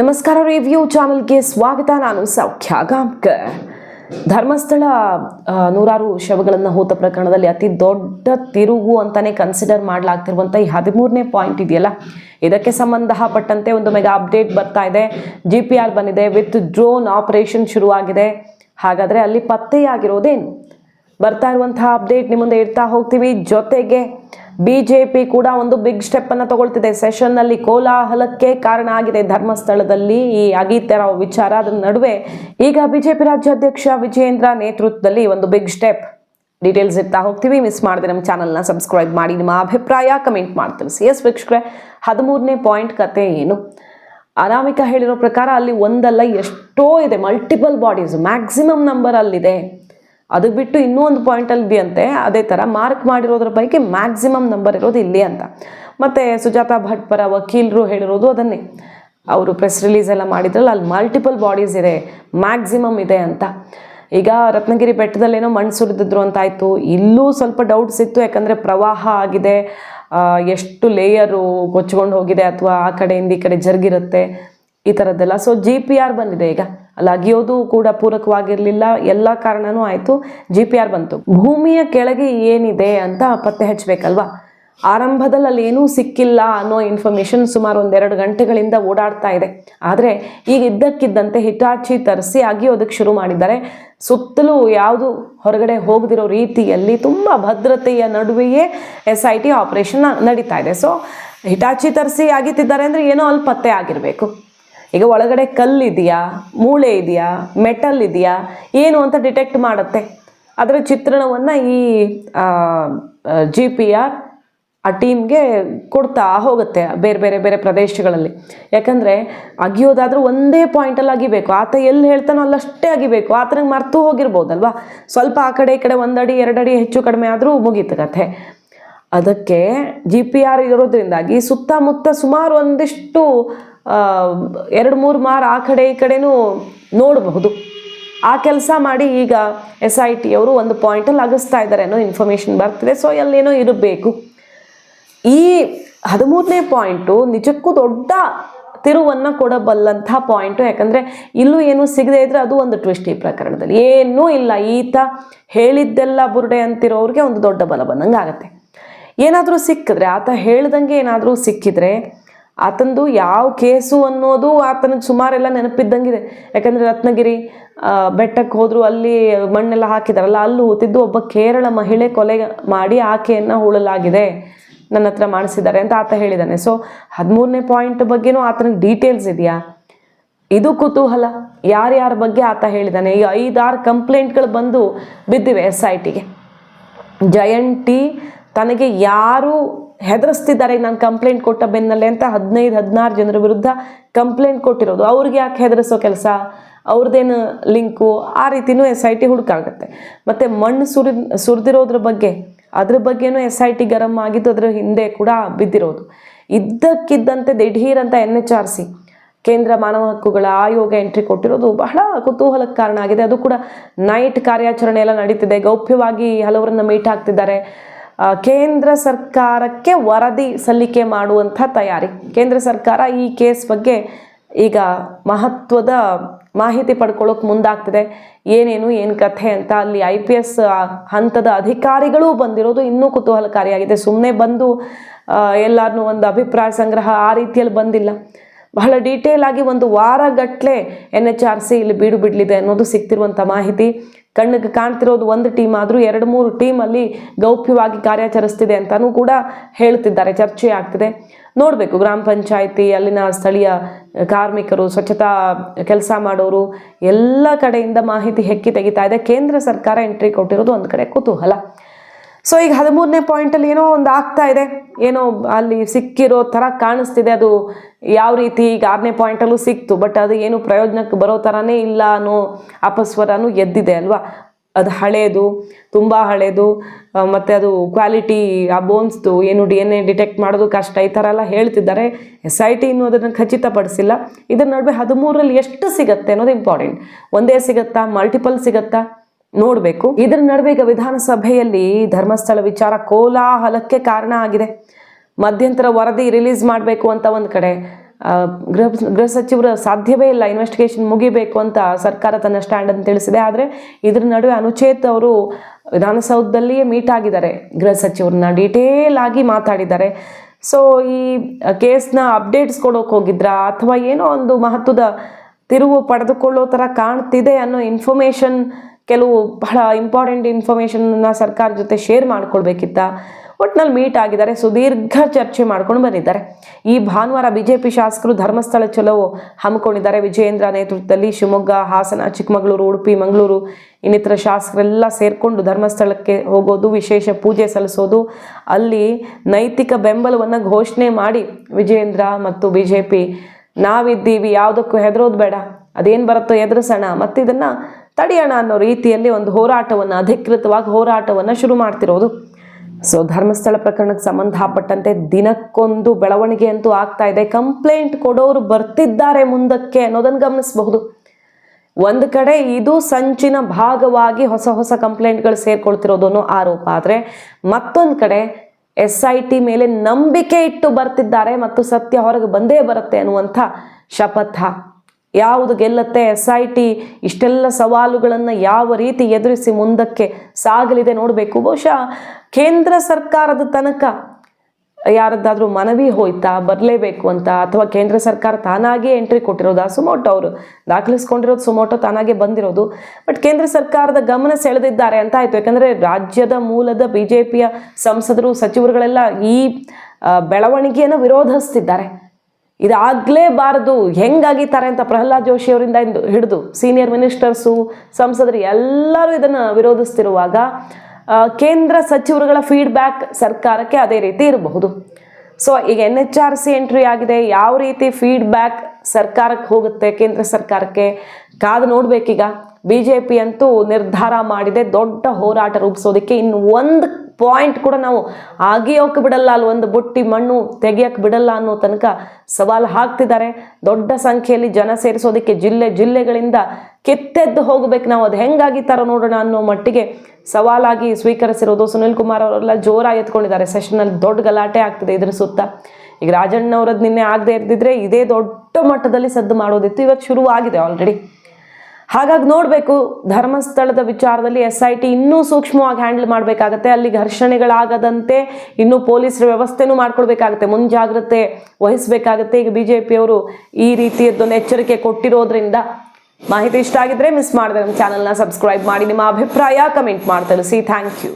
ನಮಸ್ಕಾರ ರಿವ್ಯೂ ಚಾನಲ್ಗೆ ಸ್ವಾಗತ. ನಾನು ಸೌಖ್ಯ ಗಾಂವ್ಕರ್ ಧರ್ಮಸ್ಥಳ ನೂರಾರು ಶವಗಳನ್ನು ಹೂತ ಪ್ರಕರಣದಲ್ಲಿ ಅತಿ ದೊಡ್ಡ ತಿರುವು ಅಂತಾನೆ ಕನ್ಸಿಡರ್ ಮಾಡಲಾಗ್ತಿರುವಂಥ ಈ ಹದಿಮೂರನೇ ಪಾಯಿಂಟ್ ಇದೆಯಲ್ಲ? ಇದಕ್ಕೆ ಸಂಬಂಧಪಟ್ಟಂತೆ ಒಂದು ಮೆಗಾ ಅಪ್ಡೇಟ್ ಬರ್ತಾ ಇದೆ. ಜಿ ಪಿ ಆರ್ ಬಂದಿದೆ ವಿತ್ ಡ್ರೋನ್ ಆಪರೇಷನ್ ಶುರುವಾಗಿದೆ. ಹಾಗಾದರೆ ಅಲ್ಲಿ ಪತ್ತೆಯಾಗಿರೋದೇನು? ಬರ್ತಾ ಇರುವಂತಹ ಅಪ್ಡೇಟ್ ನಿಮ್ಮ ಮುಂದೆ ಇಡ್ತಾ ಹೋಗ್ತೀವಿ. ಜೊತೆಗೆ ಬಿಜೆಪಿ ಕೂಡ ಒಂದು ಬಿಗ್ ಸ್ಟೆಪ್ ಅನ್ನ ತಗೊಳ್ತಿದೆ. ಸೆಷನ್ನಲ್ಲಿ ಕೋಲಾಹಲಕ್ಕೆ ಕಾರಣ ಆಗಿದೆ. ಧರ್ಮಸ್ಥಳದಲ್ಲಿ ಈ ಅಗೀತರ ವಿಚಾರ. ಅದರ ನಡುವೆ ಈಗ ಬಿಜೆಪಿ ರಾಜ್ಯಾಧ್ಯಕ್ಷ ವಿಜಯೇಂದ್ರ ನೇತೃತ್ವದಲ್ಲಿ ಒಂದು ಬಿಗ್ ಸ್ಟೆಪ್ ಡೀಟೇಲ್ಸ್ ಇರ್ತಾ ಹೋಗ್ತೀವಿ. ಮಿಸ್ ಮಾಡದೆ ನಮ್ಮ ಚಾನಲ್ನ ಸಬ್ಸ್ಕ್ರೈಬ್ ಮಾಡಿ. ನಿಮ್ಮ ಅಭಿಪ್ರಾಯ ಕಮೆಂಟ್ ಮಾಡಿ ತಿಳಿಸಿ. ಎಸ್ ವೀಕ್ಷಕರೇ, ಹದಿಮೂರನೇ ಪಾಯಿಂಟ್ ಕತೆ ಏನು? ಅನಾಮಿಕ ಹೇಳಿರೋ ಪ್ರಕಾರ ಅಲ್ಲಿ ಒಂದಲ್ಲ, ಎಷ್ಟೋ ಇದೆ. ಮಲ್ಟಿಪಲ್ ಬಾಡೀಸ್ ಮ್ಯಾಕ್ಸಿಮಮ್ ನಂಬರ್ ಅಲ್ಲಿದೆ. ಅದು ಬಿಟ್ಟು ಇನ್ನೂ ಒಂದು ಪಾಯಿಂಟಲ್ಲಿ ಅಂತೆ ಅದೇ ಥರ ಮಾರ್ಕ್ ಮಾಡಿರೋದ್ರ ಪೈಕಿ ಮ್ಯಾಕ್ಸಿಮಮ್ ನಂಬರ್ ಇರೋದು ಇಲ್ಲಿ ಅಂತ. ಮತ್ತು ಸುಜಾತ ಭಟ್ ಪರ ವಕೀಲರು ಹೇಳಿರೋದು ಅದನ್ನೇ. ಅವರು ಪ್ರೆಸ್ ರಿಲೀಸ್ ಎಲ್ಲ ಮಾಡಿದ್ರಲ್ಲ, ಅಲ್ಲಿ ಮಲ್ಟಿಪಲ್ ಬಾಡೀಸ್ ಇದೆ ಮ್ಯಾಕ್ಸಿಮಮ್ ಇದೆ ಅಂತ. ಈಗ ರತ್ನಗಿರಿ ಬೆಟ್ಟದಲ್ಲೇನೋ ಮಣ್ಣು ಸುರಿದಿದ್ರು ಅಂತಾಯಿತು ಇಲ್ಲೂ ಸ್ವಲ್ಪ ಡೌಟ್ಸ್ ಇತ್ತು ಯಾಕಂದರೆ ಪ್ರವಾಹ ಆಗಿದೆ. ಎಷ್ಟು ಲೇಯರು ಕೊಚ್ಕೊಂಡು ಹೋಗಿದೆ ಅಥವಾ ಆ ಕಡೆಯಿಂದ ಈ ಕಡೆ ಜರುಗಿರುತ್ತೆ, ಈ ಥರದ್ದೆಲ್ಲ ಸೊ ಜಿ ಪಿ ಆರ್ ಬಂದಿದೆ ಈಗ. ಅಲ್ಲಿ ಅಗಿಯೋದು ಕೂಡ ಪೂರಕವಾಗಿರಲಿಲ್ಲ. ಎಲ್ಲ ಕಾರಣನೂ ಆಯಿತು. ಜಿ ಪಿ ಆರ್ ಬಂತು. ಭೂಮಿಯ ಕೆಳಗೆ ಏನಿದೆ ಅಂತ ಪತ್ತೆ ಹಚ್ಚಬೇಕಲ್ವಾ ಆರಂಭದಲ್ಲಿ ಅಲ್ಲಿ ಏನೂ ಸಿಕ್ಕಿಲ್ಲ ಅನ್ನೋ ಇನ್ಫಾರ್ಮೇಷನ್ ಸುಮಾರು ಒಂದೆರಡು ಗಂಟೆಗಳಿಂದ ಓಡಾಡ್ತಾ ಇದೆ. ಆದರೆ ಈಗ ಇದ್ದಕ್ಕಿದ್ದಂತೆ ಹಿಟಾಚಿ ತರಿಸಿ ಅಗಿಯೋದಕ್ಕೆ ಶುರು ಮಾಡಿದ್ದಾರೆ. ಸುತ್ತಲೂ ಯಾವುದು ಹೊರಗಡೆ ಹೋಗದಿರೋ ರೀತಿಯಲ್ಲಿ ತುಂಬ ಭದ್ರತೆಯ ನಡುವೆಯೇ ಎಸ್ ಐ ಟಿ ಆಪರೇಷನ್ ನಡೀತಾ ಇದೆ. ಸೊ ಹಿಟಾಚಿ ತರಿಸಿ ಅಗಿತಿದ್ದಾರೆ ಅಂದರೆ ಏನೋ ಅಲ್ಲಿ ಪತ್ತೆ ಆಗಿರಬೇಕು. ಈಗ ಒಳಗಡೆ ಕಲ್ಲಿದೆಯಾ? ಮೂಳೆ ಇದೆಯಾ? ಮೆಟಲ್ ಇದೆಯಾ? ಏನು ಅಂತ ಡಿಟೆಕ್ಟ್ ಮಾಡುತ್ತೆ. ಅದರ ಚಿತ್ರಣವನ್ನು ಈ ಜಿ ಪಿ ಆರ್ ಆ ಟೀಮ್ಗೆ ಕೊಡ್ತಾ ಹೋಗುತ್ತೆ ಬೇರೆ ಬೇರೆ ಬೇರೆ ಪ್ರದೇಶಗಳಲ್ಲಿ. ಯಾಕಂದರೆ ಅಗಿಯೋದಾದರೂ ಒಂದೇ ಪಾಯಿಂಟಲ್ಲಿ ಅಗಿಬೇಕು. ಆತ ಎಲ್ಲಿ ಹೇಳ್ತಾನೋ ಅಲ್ಲಷ್ಟೇ ಅಗಿಬೇಕು. ಆತನಿಗೆ ಮರ್ತು ಹೋಗಿರ್ಬೋದಲ್ವಾ? ಸ್ವಲ್ಪ ಆ ಕಡೆ ಈ ಕಡೆ ಒಂದಡಿ, ಎರಡಡಿ ಹೆಚ್ಚು ಕಡಿಮೆ ಆದರೂ ಮುಗೀತು ಕಥೆ. ಅದಕ್ಕೆ ಜಿ ಪಿ ಆರ್ ಇರೋದ್ರಿಂದಾಗಿ ಸುತ್ತಮುತ್ತ ಸುಮಾರು ಒಂದಿಷ್ಟು ಎರಡು ಮೂರು ಮಾರು ಆ ಕಡೆ ಈ ಕಡೆನೂ ನೋಡಬಹುದು. ಆ ಕೆಲಸ ಮಾಡಿ ಈಗ ಎಸ್ ಐ ಟಿ ಅವರು ಒಂದು ಪಾಯಿಂಟಲ್ಲಿ ಅಗಿಸ್ತಾ ಇದ್ದಾರೆ ಅನ್ನೋ ಇನ್ಫಾರ್ಮೇಷನ್ ಬರ್ತಿದೆ. ಸೊ ಅಲ್ಲೇನೋ ಇರಬೇಕು. ಈ ಹದಿಮೂರನೇ ಪಾಯಿಂಟು ನಿಜಕ್ಕೂ ದೊಡ್ಡ ತಿರುವನ್ನು ಕೊಡಬಲ್ಲಂಥ ಪಾಯಿಂಟು ಯಾಕಂದರೆ ಇಲ್ಲೂ ಏನೂ ಸಿಗದೆ ಇದ್ದರೆ ಅದು ಒಂದು ಟ್ವಿಸ್ಟ್ ಈ ಪ್ರಕರಣದಲ್ಲಿ. ಏನೂ ಇಲ್ಲ. ಈತ ಹೇಳಿದ್ದೆಲ್ಲ ಬುರುಡೆ ಅಂತಿರೋರಿಗೆ ಒಂದು ದೊಡ್ಡ ಬಲ ಬಂದಂಗೆ ಆಗುತ್ತೆ ಏನಾದರೂ ಸಿಕ್ಕಿದ್ರೆ, ಆತ ಹೇಳ್ದಂಗೆ ಏನಾದರೂ ಸಿಕ್ಕಿದ್ರೆ ಆತಂದು ಯಾವ ಕೇಸು ಅನ್ನೋದು ಆತನಿಗೆ ಸುಮಾರೆಲ್ಲ ನೆನಪಿದ್ದಂಗಿದೆ. ಯಾಕಂದರೆ ರತ್ನಗಿರಿ ಬೆಟ್ಟಕ್ಕೆ ಹೋದ್ರು ಅಲ್ಲಿ ಮಣ್ಣೆಲ್ಲ ಹಾಕಿದಾರಲ್ಲ, ಅಲ್ಲಿ ಹೂತಿದ್ದು ಒಬ್ಬ ಕೇರಳ ಮಹಿಳೆ ಕೊಲೆ ಮಾಡಿ ಆಕೆಯನ್ನು ಹೂಳಲಾಗಿದೆ. ನನ್ನ ಹತ್ರ ಮಾಡಿಸಿದ್ದಾರೆ ಅಂತ ಆತ ಹೇಳಿದ್ದಾನೆ ಸೊ ಹದಿಮೂರನೇ ಪಾಯಿಂಟ್ ಬಗ್ಗೆನೂ ಆತನಿಗೆ ಡೀಟೇಲ್ಸ್ ಇದೆಯಾ? ಇದು ಕುತೂಹಲ. ಯಾರ್ಯಾರ ಬಗ್ಗೆ ಆತ ಹೇಳಿದ್ದಾನೆ ಈಗ ಐದಾರು ಕಂಪ್ಲೇಂಟ್ಗಳು ಬಂದು ಬಿದ್ದಿವೆ ಎಸ್ ಐ ಟಿಗೆ ಜಯಂಟಿ ತನಗೆ ಯಾರು ಹೆದರಿಸ್ತಿದ್ದಾರೆ. ನಾನು ಕಂಪ್ಲೇಂಟ್ ಕೊಟ್ಟ ಬೆನ್ನಲ್ಲೇ ಅಂತ ಹದಿನೈದು, ಹದಿನಾರು ಜನರ ವಿರುದ್ಧ ಕಂಪ್ಲೇಂಟ್ ಕೊಟ್ಟಿರೋದು. ಅವ್ರಿಗೆ ಯಾಕೆ ಹೆದರಿಸೋ ಕೆಲಸ? ಅವ್ರದ್ದೇನು ಲಿಂಕು ಆ ರೀತಿಯೂ ಎಸ್ ಐ ಟಿ ಹುಡುಕಾಗುತ್ತೆ. ಮತ್ತು ಮಣ್ಣು ಸುರಿ, ಸುರಿದಿರೋದ್ರ ಬಗ್ಗೆ, ಅದ್ರ ಬಗ್ಗೆನೂ ಎಸ್ ಐ ಟಿ ಗರಂ ಆಗಿದ್ದು ಅದರ ಹಿಂದೆ ಕೂಡ ಬಿದ್ದಿರೋದು. ಇದ್ದಕ್ಕಿದ್ದಂತೆ ದಿಢೀರ್ ಅಂತ ಎನ್ ಎಚ್ ಆರ್ ಸಿ ಕೇಂದ್ರ ಮಾನವ ಹಕ್ಕುಗಳ ಆಯೋಗ ಎಂಟ್ರಿ ಕೊಟ್ಟಿರೋದು ಬಹಳ ಕುತೂಹಲಕ್ಕೆ ಕಾರಣ ಆಗಿದೆ. ಅದು ಕೂಡ ನೈಟ್ ಕಾರ್ಯಾಚರಣೆ ಎಲ್ಲ ನಡೀತಿದೆ. ಗೌಪ್ಯವಾಗಿ ಹಲವರನ್ನ ಮೀಟ್ ಆಗ್ತಿದ್ದಾರೆ. ಕೇಂದ್ರ ಸರ್ಕಾರಕ್ಕೆ ವರದಿ ಸಲ್ಲಿಕೆ ಮಾಡುವಂಥ ತಯಾರಿ. ಕೇಂದ್ರ ಸರ್ಕಾರ ಈ ಕೇಸ್ ಬಗ್ಗೆ ಈಗ ಮಹತ್ವದ ಮಾಹಿತಿ ಪಡ್ಕೊಳ್ಳೋಕೆ ಮುಂದಾಗ್ತಿದೆ. ಏನೇನು, ಏನು ಕಥೆ ಅಂತ ಅಲ್ಲಿ ಐ ಪಿ ಎಸ್ ಹಂತದ ಅಧಿಕಾರಿಗಳು ಬಂದಿರೋದು ಇನ್ನೂ ಕುತೂಹಲಕಾರಿಯಾಗಿದೆ. ಸುಮ್ಮನೆ ಬಂದು ಎಲ್ಲರನ್ನೂ ಒಂದು ಅಭಿಪ್ರಾಯ ಸಂಗ್ರಹ ಆ ರೀತಿಯಲ್ಲಿ ಬಂದಿಲ್ಲ. ಬಹಳ ಡೀಟೇಲ್ ಆಗಿ ಒಂದು ವಾರಗಟ್ಟಲೆ ಎನ್ ಎಚ್ ಆರ್ ಸಿ ಇಲ್ಲಿ ಬೀಡು ಬಿಡಲಿದೆ ಅನ್ನೋದು ಸಿಗ್ತಿರುವಂಥ ಮಾಹಿತಿ. ಕಣ್ಣಿಗೆ ಕಾಣ್ತಿರೋದು ಒಂದು ಟೀಮ್ ಆದರೂ ಎರಡು ಮೂರು ಟೀಮಲ್ಲಿ ಗೌಪ್ಯವಾಗಿ ಕಾರ್ಯಾಚರಿಸ್ತಿದೆ ಅಂತಲೂ ಕೂಡ ಹೇಳ್ತಿದ್ದಾರೆ. ಚರ್ಚೆ ಆಗ್ತಿದೆ. ನೋಡಬೇಕು ಗ್ರಾಮ ಪಂಚಾಯಿತಿ, ಅಲ್ಲಿನ ಸ್ಥಳೀಯ ಕಾರ್ಮಿಕರು, ಸ್ವಚ್ಛತಾ ಕೆಲಸ ಮಾಡೋರು, ಎಲ್ಲ ಕಡೆಯಿಂದ ಮಾಹಿತಿ ಹೆಕ್ಕಿ ತೆಗಿತಾ ಇದೆ. ಕೇಂದ್ರ ಸರ್ಕಾರ ಎಂಟ್ರಿ ಕೊಟ್ಟಿರೋದು ಒಂದು ಕಡೆ ಕುತೂಹಲ. ಸೊ ಈಗ ಹದಿಮೂರನೇ ಪಾಯಿಂಟಲ್ಲಿ ಏನೋ ಒಂದು ಆಗ್ತಾ ಇದೆ. ಏನೋ ಅಲ್ಲಿ ಸಿಕ್ಕಿರೋ ಥರ ಕಾಣಿಸ್ತಿದೆ. ಅದು ಯಾವ ರೀತಿ ಈಗ ಆರನೇ ಪಾಯಿಂಟಲ್ಲೂ ಸಿಕ್ತು. ಬಟ್ ಅದು ಏನು ಪ್ರಯೋಜನಕ್ಕೆ ಬರೋ ಥರನೇ ಇಲ್ಲ ಅನ್ನೋ ಅಪಸ್ವರನೂ ಎದ್ದಿದೆ ಅಲ್ವಾ? ಅದು ಹಳೇದು, ತುಂಬ ಹಳೇದು. ಮತ್ತು ಅದು ಕ್ವಾಲಿಟಿ ಆ ಬೋನ್ಸ್ದು ಏನು ಡಿ ಎನ್ ಎ ಡಿಟೆಕ್ಟ್ ಮಾಡೋದು ಕಷ್ಟ. ಈ ಥರ ಎಲ್ಲ ಹೇಳ್ತಿದ್ದಾರೆ. ಎಸ್ ಐ ಟಿ ಇನ್ನೂ ಅದನ್ನು ಖಚಿತಪಡಿಸಿಲ್ಲ. ಇದರ ನಡುವೆ ಹದಿಮೂರಲ್ಲಿ ಎಷ್ಟು ಸಿಗುತ್ತೆ ಅನ್ನೋದು ಇಂಪಾರ್ಟೆಂಟ್ ಒಂದೇ ಸಿಗತ್ತಾ? ಮಲ್ಟಿಪಲ್ ಸಿಗತ್ತಾ? ನೋಡಬೇಕು. ಇದರ ನಡುವೆ ಈಗ ವಿಧಾನಸಭೆಯಲ್ಲಿ ಧರ್ಮಸ್ಥಳ ವಿಚಾರ ಕೋಲಾಹಲಕ್ಕೆ ಕಾರಣ ಆಗಿದೆ. ಮಧ್ಯಂತರ ವರದಿ ರಿಲೀಸ್ ಮಾಡಬೇಕು ಅಂತ ಒಂದು ಕಡೆ. ಗೃಹ ಗೃಹ ಸಚಿವರು ಸಾಧ್ಯವೇ ಇಲ್ಲ ಇನ್ವೆಸ್ಟಿಗೇಷನ್ ಮುಗಿಬೇಕು ಅಂತ ಸರ್ಕಾರ ತನ್ನ ಸ್ಟ್ಯಾಂಡ್ ಅಂತ ತಿಳಿಸಿದೆ. ಆದರೆ ಇದರ ನಡುವೆ ಅನುಚೇತ್ ಅವರು ವಿಧಾನಸೌಧದಲ್ಲಿಯೇ ಮೀಟ್ ಆಗಿದ್ದಾರೆ. ಗೃಹ ಸಚಿವರನ್ನ ಡೀಟೇಲ್ ಆಗಿ ಮಾತಾಡಿದ್ದಾರೆ. ಸೊ ಈ ಕೇಸ್ನ ಅಪ್ಡೇಟ್ಸ್ ಕೊಡೋಕೆ ಹೋಗಿದ್ರಾ? ಅಥವಾ ಏನೋ ಒಂದು ಮಹತ್ವದ ತಿರುವು ಪಡೆದುಕೊಳ್ಳೋ ಥರ ಕಾಣ್ತಿದೆ ಅನ್ನೋ ಇನ್ಫಾರ್ಮೇಷನ್ ಕೆಲವು ಬಹಳ ಇಂಪಾರ್ಟೆಂಟ್ ಇನ್ಫಾರ್ಮೇಷನ್ನ ಸರ್ಕಾರ ಜೊತೆ ಶೇರ್ ಮಾಡ್ಕೊಳ್ಬೇಕಿತ್ತ. ಒಟ್ನಲ್ಲಿ ಮೀಟ್ ಆಗಿದ್ದಾರೆ, ಸುದೀರ್ಘ ಚರ್ಚೆ ಮಾಡ್ಕೊಂಡು ಬಂದಿದ್ದಾರೆ. ಈ ಭಾನುವಾರ ಬಿಜೆಪಿ ಶಾಸಕರು ಧರ್ಮಸ್ಥಳ ಚಲೋ ಹಮ್ಮಿಕೊಂಡಿದ್ದಾರೆ. ವಿಜಯೇಂದ್ರ ನೇತೃತ್ವದಲ್ಲಿ ಶಿವಮೊಗ್ಗ, ಹಾಸನ, ಚಿಕ್ಕಮಗಳೂರು, ಉಡುಪಿ, ಮಂಗಳೂರು ಇನ್ನಿತರ ಶಾಸಕರೆಲ್ಲ ಸೇರಿಕೊಂಡು ಧರ್ಮಸ್ಥಳಕ್ಕೆ ಹೋಗೋದು, ವಿಶೇಷ ಪೂಜೆ ಸಲ್ಲಿಸೋದು, ಅಲ್ಲಿ ನೈತಿಕ ಬೆಂಬಲವನ್ನು ಘೋಷಣೆ ಮಾಡಿ ವಿಜಯೇಂದ್ರ ಮತ್ತು ಬಿ ಜೆ ಪಿ ನಾವಿದ್ದೀವಿ, ಯಾವುದಕ್ಕೂ ಹೆದರೋದು ಬೇಡ, ಅದೇನು ಬರುತ್ತೋ ಎದುರಿಸೋಣ ಮತ್ತು ಇದನ್ನು ತಡೆಯೋಣ ಅನ್ನೋ ರೀತಿಯಲ್ಲಿ ಒಂದು ಹೋರಾಟವನ್ನು, ಅಧಿಕೃತವಾಗಿ ಹೋರಾಟವನ್ನು ಶುರು ಮಾಡ್ತಿರೋದು. ಸೊ ಧರ್ಮಸ್ಥಳ ಪ್ರಕರಣಕ್ಕೆ ಸಂಬಂಧಪಟ್ಟಂತೆ ದಿನಕ್ಕೊಂದು ಬೆಳವಣಿಗೆ ಅಂತೂ ಆಗ್ತಾ ಇದೆ. ಕಂಪ್ಲೇಂಟ್ ಕೊಡೋರು ಬರ್ತಿದ್ದಾರೆ ಮುಂದಕ್ಕೆ ಅನ್ನೋದನ್ನು ಗಮನಿಸಬಹುದು. ಒಂದು ಕಡೆ ಇದು ಸಂಚಿನ ಭಾಗವಾಗಿ ಹೊಸ ಹೊಸ ಕಂಪ್ಲೇಂಟ್ಗಳು ಸೇರ್ಕೊಳ್ತಿರೋದು ಅನ್ನೋ ಆರೋಪ ಆದರೆ, ಮತ್ತೊಂದು ಕಡೆ ಎಸ್ ಐ ಟಿ ಮೇಲೆ ನಂಬಿಕೆ ಇಟ್ಟು ಬರ್ತಿದ್ದಾರೆ ಮತ್ತು ಸತ್ಯ ಹೊರಗೆ ಬಂದೇ ಬರುತ್ತೆ ಅನ್ನುವಂಥ ಶಪಥ. ಯಾವುದು ಗೆಲ್ಲತ್ತೆ? ಎಸ್ ಐ ಟಿ ಇಷ್ಟೆಲ್ಲ ಸವಾಲುಗಳನ್ನು ಯಾವ ರೀತಿ ಎದುರಿಸಿ ಮುಂದಕ್ಕೆ ಸಾಗಲಿದೆ ನೋಡಬೇಕು. ಬಹುಶಃ ಕೇಂದ್ರ ಸರ್ಕಾರದ ತನಕ ಯಾರದ್ದಾದರೂ ಮನವಿ ಹೋಯ್ತಾ ಬರಲೇಬೇಕು ಅಂತ? ಅಥವಾ ಕೇಂದ್ರ ಸರ್ಕಾರ ತಾನಾಗಿಯೇ ಎಂಟ್ರಿ ಕೊಟ್ಟಿರೋದಾ? ಸುಮೋಟೋ ಅವರು ದಾಖಲಿಸ್ಕೊಂಡಿರೋದು ಸುಮೋಟೋ ತಾನಾಗೆ ಬಂದಿರೋದು. ಬಟ್ ಕೇಂದ್ರ ಸರ್ಕಾರದ ಗಮನ ಸೆಳೆದಿದ್ದಾರೆ ಅಂತ ಆಯಿತು. ಯಾಕಂದರೆ ರಾಜ್ಯದ ಮೂಲದ ಬಿ ಜೆ ಸಂಸದರು ಸಚಿವರುಗಳೆಲ್ಲ ಈ ಆ, ಬೆಳವಣಿಗೆಯನ್ನು ವಿರೋಧಿಸ್ತಿದ್ದಾರೆ. ಇದಾಗಲೇಬಾರದು. ಹೆಂಗಾಗಿತಾರೆ ಅಂತ ಪ್ರಹ್ಲಾದ್ ಜೋಶಿ ಅವರಿಂದ ಇಂದು ಹಿಡಿದು ಸೀನಿಯರ್ ಮಿನಿಸ್ಟರ್ಸು ಸಂಸದರು ಎಲ್ಲರೂ ಇದನ್ನು ವಿರೋಧಿಸ್ತಿರುವಾಗ ಕೇಂದ್ರ ಸಚಿವರುಗಳ ಫೀಡ್ಬ್ಯಾಕ್ ಸರ್ಕಾರಕ್ಕೆ ಅದೇ ರೀತಿ ಇರಬಹುದು. ಸೊ ಈಗ N H R C entry ಆಗಿದೆ. ಯಾವ ರೀತಿ ಫೀಡ್ಬ್ಯಾಕ್ ಸರ್ಕಾರಕ್ಕೆ ಹೋಗುತ್ತೆ, ಕೇಂದ್ರ ಸರ್ಕಾರಕ್ಕೆ? ಕಾದು ನೋಡಬೇಕೀಗ. ಬಿ ಜೆ ಪಿ ಅಂತೂ ನಿರ್ಧಾರ ಮಾಡಿದೆ, ದೊಡ್ಡ ಹೋರಾಟ ರೂಪಿಸೋದಕ್ಕೆ ಇನ್ನು ಒಂದು ಪಾಯಿಂಟ್ ಕೂಡ ನಾವು ಆಗಿಯೋಕೆ ಬಿಡಲ್ಲ, ಅಲ್ಲಿ ಒಂದು ಬುಟ್ಟಿ ಮಣ್ಣು ತೆಗಿಯೋಕೆ ಬಿಡಲ್ಲ ಅನ್ನೋ ತನಕ ಸವಾಲು ಹಾಕ್ತಿದ್ದಾರೆ. ದೊಡ್ಡ ಸಂಖ್ಯೆಯಲ್ಲಿ ಜನ ಸೇರಿಸೋದಕ್ಕೆ ಜಿಲ್ಲೆ ಜಿಲ್ಲೆಗಳಿಂದ ಕಿತ್ತೆದ್ದು ಹೋಗಬೇಕು ನಾವು. ಅದು ಹೆಂಗಾಗಿತ್ತಾರೋ ನೋಡೋಣ ಅನ್ನೋ ಮಟ್ಟಿಗೆ ಸವಾಲಾಗಿ ಸ್ವೀಕರಿಸಿರೋದು ಸುನಿಲ್ ಕುಮಾರ್ ಅವರೆಲ್ಲ ಜೋರಾಗಿ ಎತ್ಕೊಂಡಿದ್ದಾರೆ. ಸೆಷನಲ್ಲಿ ದೊಡ್ಡ ಗಲಾಟೆ ಆಗ್ತಿದೆ ಇದ್ರ ಸುತ್ತ. ಈಗ ರಾಜಣ್ಣವರದ್ದು ನಿನ್ನೆ ಆಗದೆ ಇರ್ದಿದ್ರೆ ಇದೇ ದೊಡ್ಡ ಮಟ್ಟದಲ್ಲಿ ಸದ್ದು ಮಾಡೋದಿತ್ತು. ಇವತ್ತು ಶುರುವಾಗಿದೆ ಆಲ್ರೆಡಿ ಹಾಗಾಗಿ ನೋಡಬೇಕು, ಧರ್ಮಸ್ಥಳದ ವಿಚಾರದಲ್ಲಿ ಎಸ್ ಐ ಟಿ ಇನ್ನೂ ಸೂಕ್ಷ್ಮವಾಗಿ ಹ್ಯಾಂಡಲ್ ಮಾಡಬೇಕಾಗತ್ತೆ. ಅಲ್ಲಿ ಘರ್ಷಣೆಗಳಾಗದಂತೆ ಇನ್ನೂ ಪೊಲೀಸರ ವ್ಯವಸ್ಥೆನೂ ಮಾಡ್ಕೊಳ್ಬೇಕಾಗತ್ತೆ. ಮುಂಜಾಗ್ರತೆ ವಹಿಸಬೇಕಾಗತ್ತೆ. ಈಗ ಬಿ ಜೆ ಪಿಯವರು ಈ ರೀತಿಯದ್ದೊಂದು ಎಚ್ಚರಿಕೆ ಕೊಟ್ಟಿರೋದ್ರಿಂದ ಮಾಹಿತಿ ಇಷ್ಟ ಆಗಿದ್ರೆ ಮಿಸ್ ಮಾಡಿದ್ರೆ ನಮ್ಮ ಚಾನಲ್ನ ಸಬ್ಸ್ಕ್ರೈಬ್ ಮಾಡಿ. ನಿಮ್ಮ ಅಭಿಪ್ರಾಯ ಕಮೆಂಟ್ ಮಾಡಿ ಸಿ ಥ್ಯಾಂಕ್ ಯು